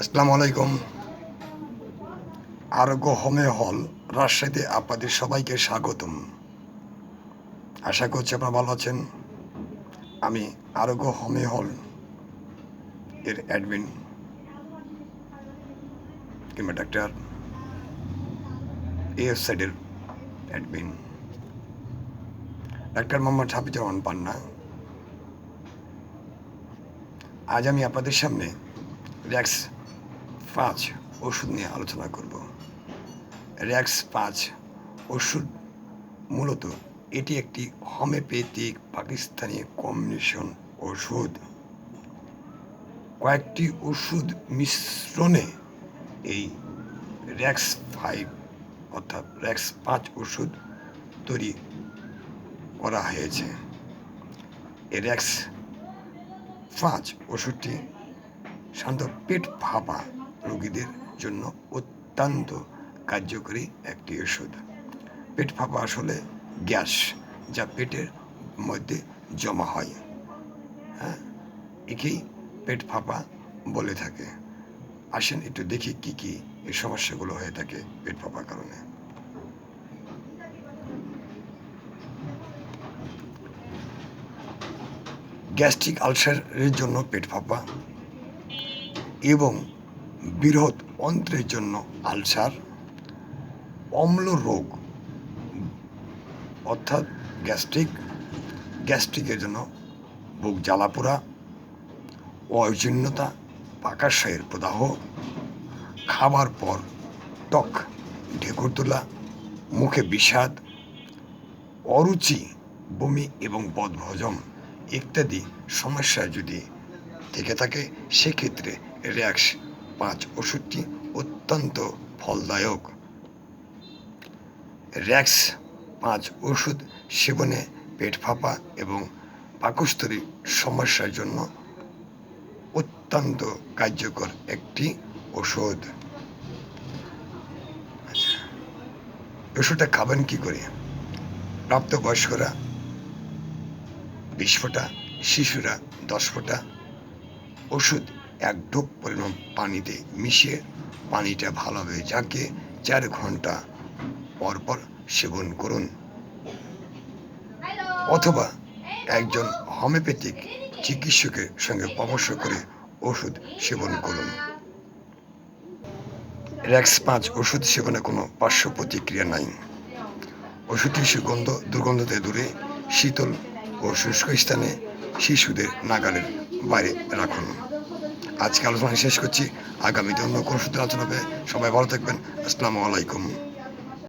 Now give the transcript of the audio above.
আসসালামু আলাইকুম। আরোগ্য হোমে হল, রাজশাহীতে আপনাদের সবাইকে স্বাগতম। আশা করছি আপনারা ভালো আছেন। আমি আরোগ্য হোমে হল এর অ্যাডমিন কিংবা ডাক্তার এএফ সাইডের অ্যাডমিন ডাক্তার মোহাম্মদ হাফিজুর পান্না। আজ আমি আপনাদের সামনে র্যাক্স পাঁচ ওষুধ নিয়ে আলোচনা করব। র্যাক্স পাঁচ ওষুধ মূলত এটি একটি হোমিওপ্যাথিক পাকিস্তানি কম্বিনেশন ওষুধ। কয়েকটি ওষুধ মিশ্রণে এই র্যাক্স ফাইভ অর্থাৎ র্যাক্স পাঁচ ওষুধ তৈরি করা হয়েছে। এই র্যাক্স পাঁচ ওষুধটি সাধারণত পেট ফাঁপা রোগীদের জন্য অত্যন্ত কার্যকরী একটি ওষুধ পেট ফাঁপা আসলে গ্যাস, যা পেটের মধ্যে জমা হয়। হ্যাঁ? একেই পেট ফাঁপা বলে থাকে। আসেন একটু দেখি কি কি এই সমস্যাগুলো হয়ে থাকে পেট ফাঁপার কারণে। গ্যাস্ট্রিক আলসারের জন্য পেট ফাঁপা এবং বৃহৎ অন্ত্রের জন্য আলসার, অম্ল রোগ, অর্থাৎ গ্যাস্ট্রিক, গ্যাস্ট্রিকের জন্য বুক জ্বালাপোড়া, অজীর্ণতা, পাকাশয়ের প্রদাহ, খাবার পর টক ঢেকুর তোলা, মুখে বিষাদ, অরুচি, বমি এবং বদভজম ইত্যাদি সমস্যা যদি থেকে থাকে, সেক্ষেত্রে র্যাক্স পাঁচ ওষুধটি অত্যন্ত ফলদায়ক। র্যাক্স পাঁচ ওষুধ সেবনে পেট ফাঁপা এবং পাকস্থলীর সমস্যার জন্য অত্যন্ত কার্যকর একটি ওষুধ। আচ্ছা ওষুধটা খাবেন কি করে? প্রাপ্তবয়স্করা বিশ ফোঁটা, শিশুরা দশ ফোঁটা। ওষুধ এক ঢোক পরিমাণ পানিতে মিশিয়ে পানিটা ভালোভাবে যাকে চার ঘণ্টা পর পর সেবন করুন। অথবা একজন হোমিওপ্যাথিক চিকিৎসকের সঙ্গে পরামর্শ করে ওষুধ সেবন করুন। র্যাক্স পাঁচ ওষুধ সেবনে কোনো পার্শ্ব প্রতিক্রিয়া নাই। ওষুধটি সুগন্ধ দুর্গন্ধতে দূরে, শীতল ও শুষ্ক স্থানে শিশুদের নাগালের বাইরে রাখুন। আজকে আলোচনা শেষ করছি। আগামীতে অন্য কোনো সূত্রে আলোচনা হবে। সবাই ভালো থাকবেন। আসসালামু আলাইকুম।